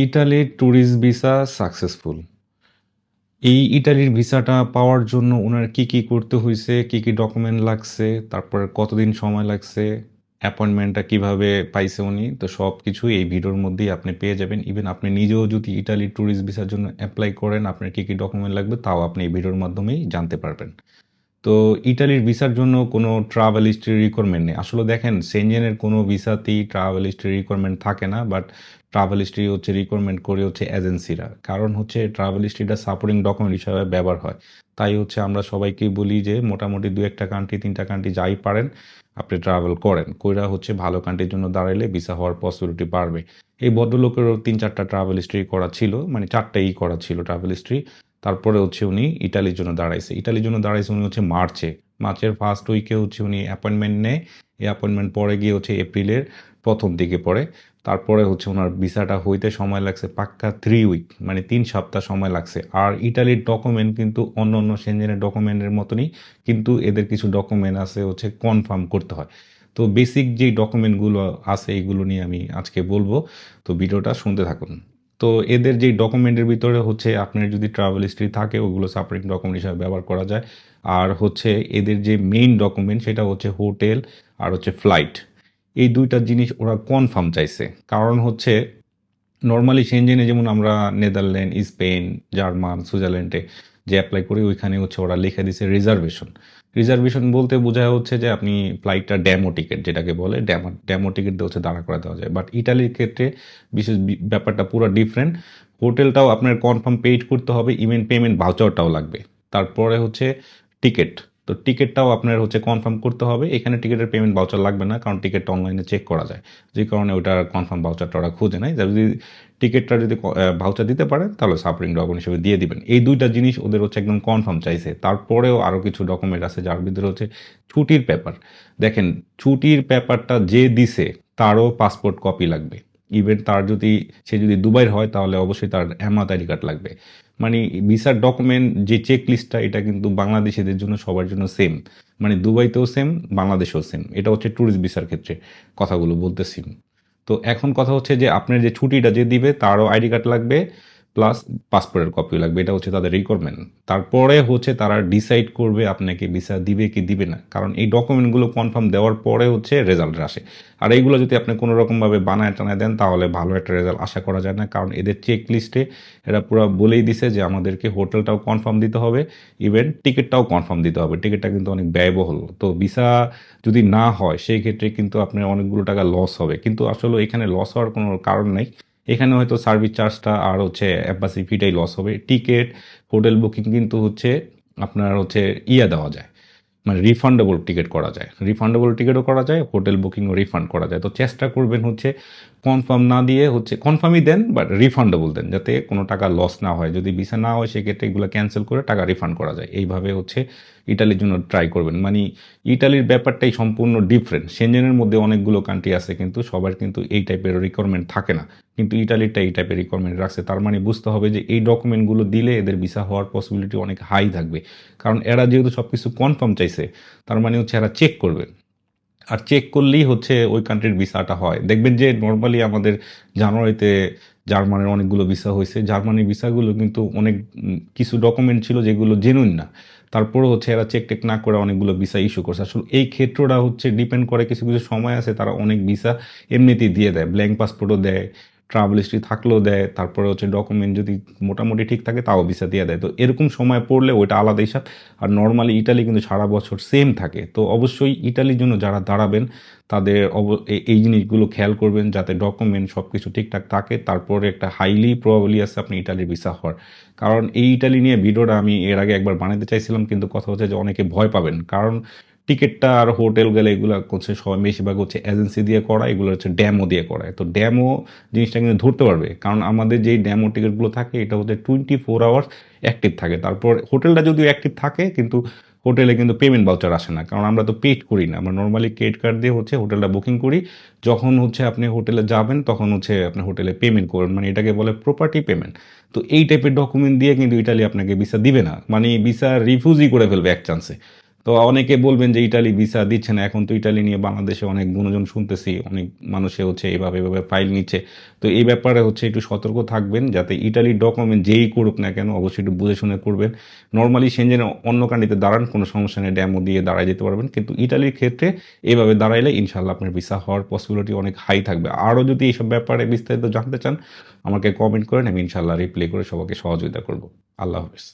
ইটালির tourist visa successful. এই ইটালির ভিসাটা পাওয়ার জন্য ওনার কি, কি করতে হয়েছে কি, কি ডকুমেন্ট লাগছে, তারপরে কতদিন সময় লাগছে, অ্যাপয়েন্টমেন্টটা কীভাবে পাইছে উনি, তো সবকিছুই এই ভিডিওর মধ্যেই আপনি পেয়ে যাবেন। ইভেন আপনি নিজেও যদি ইটালির ট্যুরিস্ট ভিসার জন্য অ্যাপ্লাই করেন, আপনার কি, কি ডকুমেন্ট লাগবে তাও আপনি এই ভিডিওর মাধ্যমেই জানতে পারবেন। তো ইটালির ভিসার জন্য কোনো ট্রাভেল হিস্ট্রি রিকোয়ারমেন্ট নেই। আসলে দেখেন সেনজেনের কোনো ভিসাতেই ট্রাভেল হিস্ট্রি রিকোয়ারমেন্ট থাকে না। বাট ট্রাভেল হিস্ট্রি হচ্ছে রিকোয়ারমেন্ট করে হচ্ছে এজেন্সিরা। কারণ হচ্ছে ট্রাভেল হিস্ট্রিটা সাপোর্টিং ডকুমেন্ট হিসাবে ব্যবহার হয়। তাই হচ্ছে আমরা সবাইকে বলি যে, মোটামুটি দু একটা কান্ট্রি তিনটা কান্ট্রি যাই পারেন, আপনি ট্রাভেল করেন। কইরা হচ্ছে ভালো কান্ট্রির জন্য দাঁড়াইলে ভিসা হওয়ার পসিবিলিটি বাড়বে। এই ভদ্রলোকেরও ৩-৪ টা ট্রাভেল হিস্ট্রি করা ছিল। মানে ৪ টাই করা ছিল ট্রাভেল হিস্ট্রি। তারপরে হচ্ছে উনি ইটালির জন্য দাঁড়াইছে। ইটালির জন্য দাঁড়াইছে উনি হচ্ছে মার্চে। মার্চের ফার্স্ট উইকে হচ্ছে উনি অ্যাপয়েন্টমেন্ট নেয়। এই অ্যাপয়েন্টমেন্ট পরে গিয়ে হচ্ছে এপ্রিলের প্রথম দিকে পড়ে। তারপরে হচ্ছে ওনার ভিসাটা হইতে সময় লাগছে পাক্কা থ্রি উইক মানে তিন সপ্তাহ সময় লাগছে। আর ইটালির ডকুমেন্ট কিন্তু অন্য অন্য সেনজেনের ডকুমেন্টের মতনই, কিন্তু এদের কিছু ডকুমেন্ট আছে হচ্ছে কনফার্ম করতে হয়। তো বেসিক যেই ডকুমেন্টগুলো আছে, এগুলো নিয়ে আমি আজকে বলব। তো ভিডিওটা শুনতে থাকুন। তো এদের যেই ডকুমেন্টের ভিতরে হচ্ছে আপনার যদি ট্রাভেল হিস্ট্রি থাকে ওগুলো সাপোর্টিং ডকুমেন্ট হিসাবে ব্যবহার করা যায়। আর হচ্ছে এদের যে মেইন ডকুমেন্ট সেটা হচ্ছে হোটেল আর হচ্ছে ফ্লাইট। এই দুইটা জিনিস ওরা কনফার্ম চাইছে। কারণ হচ্ছে নর্মালি সেনজেনে যেমন আমরা নেদারল্যান্ড, স্পেন, জার্মান, সুইজারল্যান্ডে যে অ্যাপ্লাই করি ওইখানে হচ্ছে ওরা লিখে দিছে রিজার্ভেশন। রিজার্ভেশন বলতে বোঝা হচ্ছে যে আপনি ফ্লাইটটা ড্যামো টিকিট যেটাকে বলে ড্যামো ড্যামো টিকিট দিয়ে হচ্ছে দাঁড়া করে দেওয়া যায়। বাট ইটালির ক্ষেত্রে বিশেষ ব্যাপারটা পুরো ডিফারেন্ট। হোটেলটাও আপনার কনফার্ম পেইড করতে হবে, ইভেন পেমেন্ট ভাউচারটাও লাগবে। তারপরে হচ্ছে টিকেট। তো টিকিটটাও আপনার হচ্ছে কনফার্ম করতে হবে। এখানে টিকিটের পেমেন্ট ভাউচার লাগবে না। কারণ টিকিটটা অনলাইনে চেক করা যায়। যে কারণে ওইটার কনফার্ম ভাউচারটা ওরা খুঁজে নেয়। যদি টিকিটটা যদি ভাউচার দিতে পারেন, তাহলে সাপোর্টিং ডকুমেন্ট হিসেবে দিয়ে দিবেন। এই দুইটা জিনিস ওদের হচ্ছে একদম কনফার্ম চাইছে। তারপরেও আরও কিছু ডকুমেন্ট আছে যার ভিতরে হচ্ছে ছুটির পেপার। দেখেন, ছুটির পেপারটা যে দিছে, তারও পাসপোর্ট কপি লাগবে। ইভেন তার যদি সে যদি দুবাইয়ের হয় তাহলে অবশ্যই তার এমাত আইডি কার্ড লাগবে। মানে ভিসার ডকুমেন্ট যে চেক লিস্টটা এটা কিন্তু বাংলাদেশিদের জন্য সবার জন্য সেম। মানে দুবাইতেও সেম, বাংলাদেশেও সেম। এটা হচ্ছে ট্যুরিস্ট ভিসার ক্ষেত্রে কথাগুলো বলতেছি। তো এখন কথা হচ্ছে যে আপনার যে ছুটিটা যে দিবে তারও আইডি কার্ড লাগবে প্লাস পাসপোর্টের কপিও লাগবে। এটা হচ্ছে তাদের রিকোয়ারমেন্ট। তারপরে হচ্ছে তারা ডিসাইড করবে আপনাকে ভিসা দিবে কি দিবে না। কারণ এই ডকুমেন্টগুলো কনফার্ম দেওয়ার পরে হচ্ছে রেজাল্ট আসে। আর এইগুলো যদি আপনি কোনো রকমভাবে বানায় টানায় দেন তাহলে ভালো একটা রেজাল্ট আশা করা যায় না। কারণ এদের চেক লিস্টে এরা পুরো বলেই দিছে যে আমাদেরকে হোটেলটাও কনফার্ম দিতে হবে, ইভেন টিকিটটাও কনফার্ম দিতে হবে। টিকিটটা কিন্তু অনেক ব্যয়বহুল। তো ভিসা যদি না হয় সেই ক্ষেত্রে কিন্তু আপনার অনেকগুলো টাকা লস হবে। কিন্তু আসলে এখানে লস হওয়ার কোনো কারণ নাই। এখানে হয়তো সার্ভিস চার্জটা আর হচ্ছে এম্বাসি ফিটাই লস হবে। টিকিট হোটেল বুকিং কিন্তু হচ্ছে আপনার হচ্ছে ইয়া দেওয়া যায়। মানে রিফান্ডেবল টিকিট করা যায়। রিফান্ডেবল টিকিটও করা যায়, হোটেল বুকিংও রিফান্ড করা যায়। তো চেষ্টা করবেন হচ্ছে কনফার্ম না দিয়ে হচ্ছে কনফার্মই দেন বাট রিফান্ডেবল দেন যাতে কোনো টাকা লস না হয়। যদি ভিসা না হয় সেক্ষেত্রে এগুলো ক্যানসেল করে টাকা রিফান্ড করা যায়। এইভাবে হচ্ছে ইটালির জন্য ট্রাই করবেন। মানে ইটালির ব্যাপারটাই সম্পূর্ণ ডিফারেন্ট। সেনজেনের মধ্যে অনেকগুলো কান্ট্রি আছে কিন্তু সবার কিন্তু এই টাইপের রিকোয়ারমেন্ট থাকে না। কিন্তু ইটালিরটা এই টাইপের রিকোয়ারমেন্ট রাখছে। তার মানে বুঝতে হবে যে এই ডকুমেন্টগুলো দিলে এদের ভিসা হওয়ার পসিবিলিটি অনেক হাই থাকবে। কারণ এরা যেহেতু সব কিছু কনফার্ম চাইছে তার মানে হচ্ছে এরা চেক করবে। আর চেক করলেই হচ্ছে ওই কান্ট্রির ভিসাটা হয়। দেখবেন যে নর্মালি আমাদের জানুয়ারিতে জার্মানির অনেকগুলো ভিসা হয়েছে জার্মানির ভিসাগুলো কিন্তু অনেক কিছু ডকুমেন্ট ছিল যেগুলো জেনুইন না। তারপরেও হচ্ছে এরা চেক টেক না করে অনেকগুলো ভিসা ইস্যু করছে। আসলে এই ক্ষেত্রটা হচ্ছে ডিপেন্ড করে কিছু, কিছু সময় আছে তারা অনেক ভিসা এমনিতেই দিয়ে দেয়। ব্ল্যাঙ্ক পাসপোর্টও দেয়, ট্রাভেল হিস্ট্রি থাকলেও দেয়। তারপরে হচ্ছে ডকুমেন্ট যদি মোটামুটি ঠিক থাকে তাও ভিসা দিয়ে দেয়। তো এরকম সময় পড়লে ওইটা আলাদা হিসাব। আর নর্মালি ইটালি কিন্তু সারা বছর সেম থাকে। তো অবশ্যই ইটালির জন্য যারা দাঁড়াবেন, তাদের অব এই জিনিসগুলো খেয়াল করবেন যাতে ডকুমেন্ট সব কিছু ঠিকঠাক থাকে। তারপরে একটা হাইলি প্রবাবলি আছে আপনি ইটালির ভিসা হওয়ার। কারণ এই ইটালি নিয়ে ভিডিওটা আমি এর আগে একবার বানাতে চাইছিলাম, কিন্তু কথা হচ্ছে যে অনেকে ভয় পাবেন। কারণ টিকেটটা আর হোটেল গেলে এগুলো হচ্ছে সবাই বেশিরভাগ হচ্ছে এজেন্সি দিয়ে করায়, এগুলো হচ্ছে ড্যামো দিয়ে করায়। তো ড্যামো জিনিসটা কিন্তু ধরতে পারবে। কারণ আমাদের যেই ড্যামো টিকিটগুলো থাকে এটা হচ্ছে 24 আওয়ার্স অ্যাক্টিভ থাকে। তারপর হোটেলটা যদিও অ্যাক্টিভ থাকে কিন্তু হোটেলে কিন্তু পেমেন্ট ভাউচার আসে না। কারণ আমরা তো পেড করি না। আমরা নর্মালি ক্রেডিট কার্ড দিয়ে হচ্ছে হোটেলটা বুকিং করি। যখন হচ্ছে আপনি হোটেলে যাবেন তখন হচ্ছে আপনি হোটেলে পেমেন্ট করবেন। মানে এটাকে বলে প্রপার্টি পেমেন্ট। তো এই টাইপের ডকুমেন্ট দিয়ে কিন্তু ইটালি আপনাকে ভিসা দিবে না। মানে ভিসা রিফিউজই করে ফেলবে এক চান্সে। তো অনেকে বলবেন যে ইটালি ভিসা দিচ্ছে না, এখন তো ইটালি নিয়ে বাংলাদেশে অনেক গুণজন শুনতেছি, অনেক মানুষে হচ্ছে এভাবে এভাবে ফাইল নিচ্ছে। তো এই ব্যাপারে হচ্ছে একটু সতর্ক থাকবেন, যাতে ইটালির ডকুমেন্ট যেই করুক না কেন অবশ্যই একটু বুঝে শুনে করবেন। নর্মালি সেঞ্জেনে অন্য কান্ট্রিতে দাঁড়ান, কোনো সমস্যা নেই ড্যামো দিয়ে দাঁড়ায় যেতে পারবেন। কিন্তু ইটালির ক্ষেত্রে এভাবে দাঁড়াইলে ইনশাল্লাহ আপনার ভিসা হওয়ার পসিবিলিটি অনেক হাই থাকবে। আরও যদি এইসব ব্যাপারে বিস্তারিত জানতে চান, আমাকে কমেন্ট করেন, আমি ইনশাল্লাহ রিপ্লাই করে সবাইকে সহযোগিতা করব। আল্লাহ হাফিজ।